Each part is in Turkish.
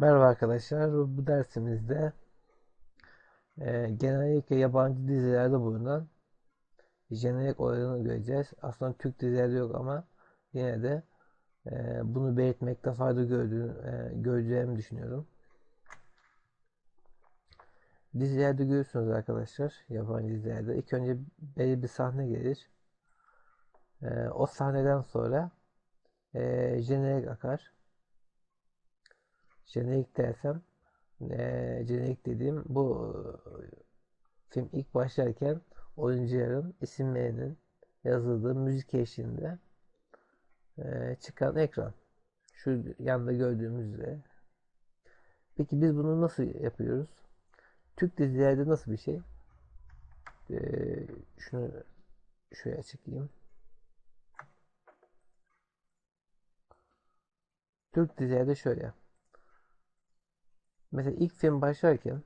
Merhaba arkadaşlar. Bu dersimizde e, genellikle yabancı dizilerde bulunan jenerik olayını göreceğiz. Aslında Türk dizilerde yok ama yine de e, bunu belirtmekte fayda gördüğüm, e, göreceğimi düşünüyorum. Dizilerde görüyorsunuz arkadaşlar. Yabancı dizilerde. İlk önce belli bir sahne gelir. E, o sahneden sonra e, jenerik akar jenerik dersem e, jenerik dediğim bu film ilk başlarken oyuncuların isimlerinin yazıldığı müzik eşliğinde e, çıkan ekran. Şu yanda gördüğümüz. Peki biz bunu nasıl yapıyoruz? Türk dizilerde nasıl bir şey? E, şunu şuraya çekeyim. Türk dizilerde şöyle. Mesela ilk film başlarken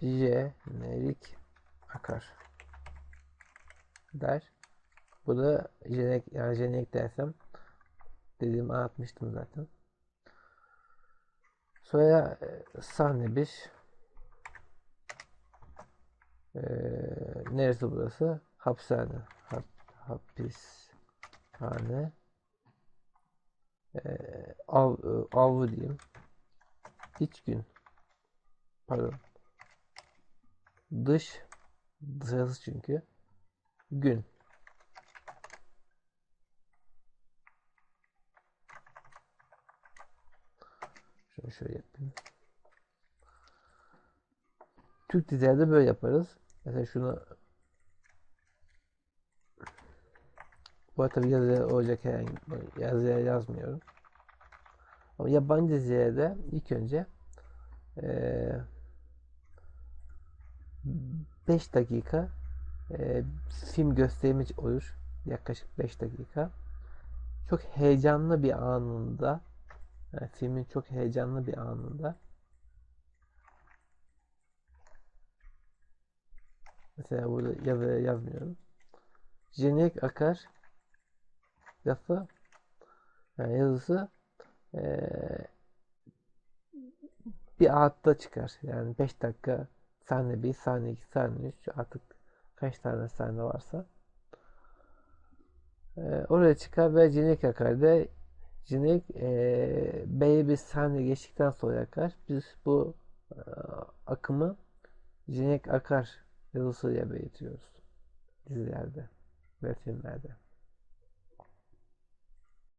jenerik akar der. Bu da jenerik, yani jenerik dersem dediğimi anlatmıştım zaten. Sonra e, sahne 1 ee, neresi burası? Hapishane. Hap, hapishane e, av, avı diyeyim. İç gün. Pardon. Dış dışarısı çünkü. Gün. Şunu şöyle yapayım. Türk dizilerde böyle yaparız. Mesela şunu Bu arada tabi yazıya olacak herhangi yazıya yazmıyorum. Ama yabancı dizilerde ilk önce e, 5 dakika e, film gösterimi olur. Yaklaşık 5 dakika. Çok heyecanlı bir anında yani filmin çok heyecanlı bir anında mesela burada yazıya yazmıyorum. Jenerik akar lafı yani yazısı ee, bir hatta çıkar. Yani 5 dakika sahne 1, sahne 2, sahne 3 artık kaç tane sahne varsa e, oraya çıkar ve cinek akar da cinek e, belli bir sahne geçtikten sonra akar. Biz bu e, akımı cinek akar yazısıyla belirtiyoruz dizilerde ve filmlerde.